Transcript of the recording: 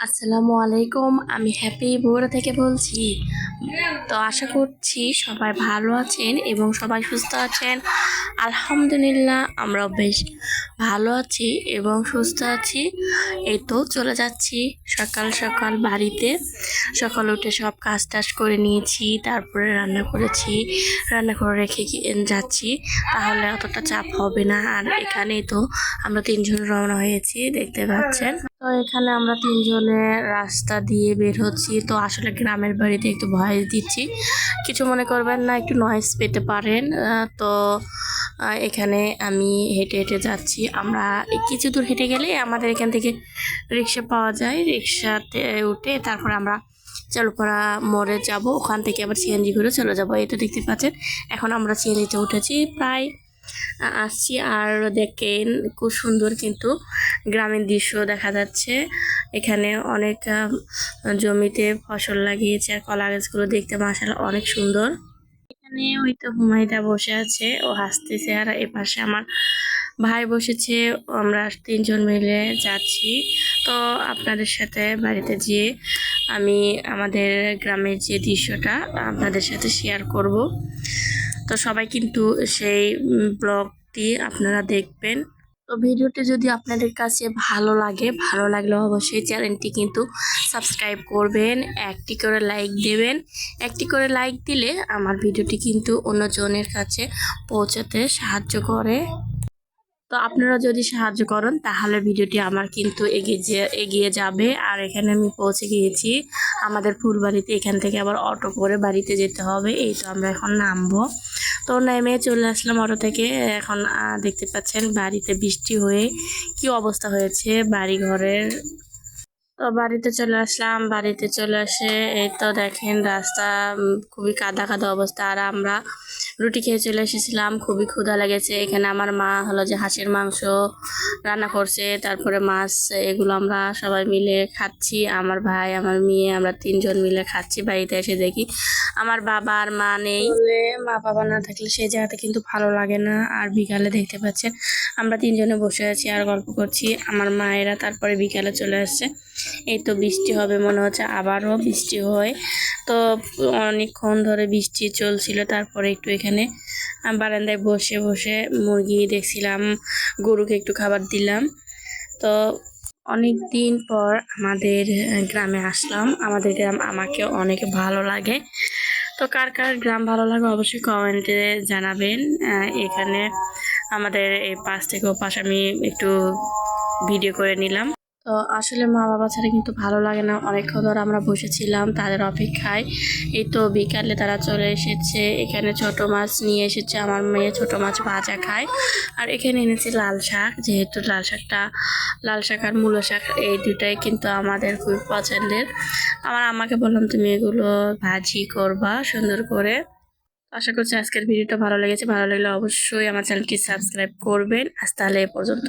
আসসালামু আলাইকুম আমি হ্যাপি বগুড়া থেকে বলছি। তো আশা করছি সবাই ভালো আছেন এবং সবাই সুস্থ আছেন। আলহামদুলিল্লাহ আমরা বেশ ভালো আছি এবং সুস্থ আছি। এই তো চলে যাচ্ছি সকাল সকাল বাড়িতে। সকাল উঠে সব কাজ টাজ করে নিয়েছি, তারপরে রান্না করেছি। রান্না করে রেখে যাচ্ছি, তাহলে অতটা চাপ হবে না। আর এখানেই তো আমরা তিনজন রওনা হয়েছি, দেখতে পাচ্ছেন। তো এখানে আমরা তিনজনে রাস্তা দিয়ে বের হচ্ছি। তো আসলে গ্রামের বাড়িতে একটু ভয়েস দিচ্ছি। কিছু মনে করবেন না, একটু নয়েজ পেতে পারেন। তো এখানে আমি হেঁটে হেঁটে যাচ্ছি। আমরা কিছু দূর হেঁটে গেলে আমাদের এখান থেকে রিক্সা পাওয়া যায়। রিক্সাতে উঠে তারপর আমরা চালুপাড়া মোড়ে যাব। ওখান থেকে আবার সিএনজি ঘুরে চলে যাব। এই তো দেখতে পাচ্ছেন, এখন আমরা সিএনজিতে উঠেছি। প্রায় আসছি। আর দেখেন, খুব সুন্দর কিন্তু গ্রামীণ দৃশ্য দেখা যাচ্ছে। এখানে অনেক জমিতে ফসল লাগিয়েছে আর কলা গাছগুলো দেখতে মাসাল অনেক সুন্দর। এখানে ওই তো হুমায়দা বসে আছে, ও হাসতেছে। আর এ পাশে আমার ভাই বসেছে, আমরা তিনজন মিলে যাচ্ছি। তো আপনাদের সাথে বাড়িতে যেয়ে আমি আমাদের গ্রামের যে দৃশ্যটা আপনাদের সাথে শেয়ার করব। তো সবাই কিন্তু সেই ব্লগটি আপনারা দেখবেন। তো ভিডিওটি যদি আপনাদের কাছে ভালো লাগে, ভালো লাগলে অবশ্যই চ্যানেলটি কিন্তু সাবস্ক্রাইব করবেন, একটি করে লাইক দেবেন। একটি করে লাইক দিলে আমার ভিডিওটি কিন্তু অন্যজনের কাছে পৌঁছাতে সাহায্য করে। তো আপনারা যদি সাহায্য করেন, তাহলে ভিডিওটি আমার কিন্তু এগিয়ে এগিয়ে যাবে। আর এখানে আমি পৌঁছে গিয়েছি। আমাদের ফুলবাড়িতে এখান থেকে আবার অটো করে বাড়িতে যেতে হবে। এই তো আমরা এখন নামবো। তো নেমে চলে আসলাম অটো থেকে। এখন দেখতে পাচ্ছেন বাড়িতে বৃষ্টি হয়ে কি অবস্থা হয়েছে বাড়ি ঘরের তো বাড়িতে চলে আসলাম, বাড়িতে চলে আসে এই তো দেখেন রাস্তা খুবই কাদা কাদা অবস্থা। আর আমরা রুটি খেয়ে চলে এসেছিলাম, খুবই ক্ষুধা লেগেছে। এখানে আমার মা হলো যে হাঁসের মাংস রান্না করছে, তারপরে মাছ, এগুলো আমরা সবাই মিলে খাচ্ছি। আমার ভাই, আমার মেয়ে, আমরা তিনজন মিলে খাচ্ছি বাড়িতে এসে দেখি। আমার বাবা আর মা নেই। মা বাবা না থাকলে সেই জায়গাতে কিন্তু ভালো লাগে না। আর বিকালে দেখতে পাচ্ছেন, আমরা তিনজনে বসে আছি আর গল্প করছি। আমার মায়েরা তারপরে বিকালে চলে আসছে। এই তো বৃষ্টি হবে মনে হচ্ছে, আবারও বৃষ্টি হয়। তো অনেকক্ষণ ধরে বৃষ্টি চলছিল, তারপরে একটু এখানে আহ, বারান্দায় বসে বসে মুরগি দেখছিলাম গরুকে একটু খাবার দিলাম। তো অনেক দিন পর আমাদের গ্রামে আসলাম। আমাদের গ্রাম আমাকে অনেক ভালো লাগে। তো কার কার গ্রাম ভালো লাগে অবশ্যই কমেন্টে জানাবেন। এখানে আমাদের এই পাশ থেকে ও পাশ আমি একটু ভিডিও করে নিলাম। তো আসলে মা বাবা ছাড়া কিন্তু ভালো লাগে না। অনেকক্ষণ ধরে আমরা বসেছিলাম তাদের অপেক্ষায়। এই তো বিকালে তারা চলে এসেছে। এখানে ছোট মাছ নিয়ে এসেছে। আমার মেয়ে ছোট মাছ ভাজা খায়। আর এখানে এনেছি লাল শাক। যেহেতু লাল শাকটা, লাল শাক আর মূলো শাক, এই দুটাই কিন্তু আমাদের খুব পছন্দের। আমার আমাকে বললাম, তুমি এগুলো ভাজি করবা সুন্দর করে। আশা করছি আজকের ভিডিওটা ভালো লেগেছে। ভালো লাগলে অবশ্যই আমার চ্যানেলটি সাবস্ক্রাইব করবেন। আজ তাহলে এ পর্যন্ত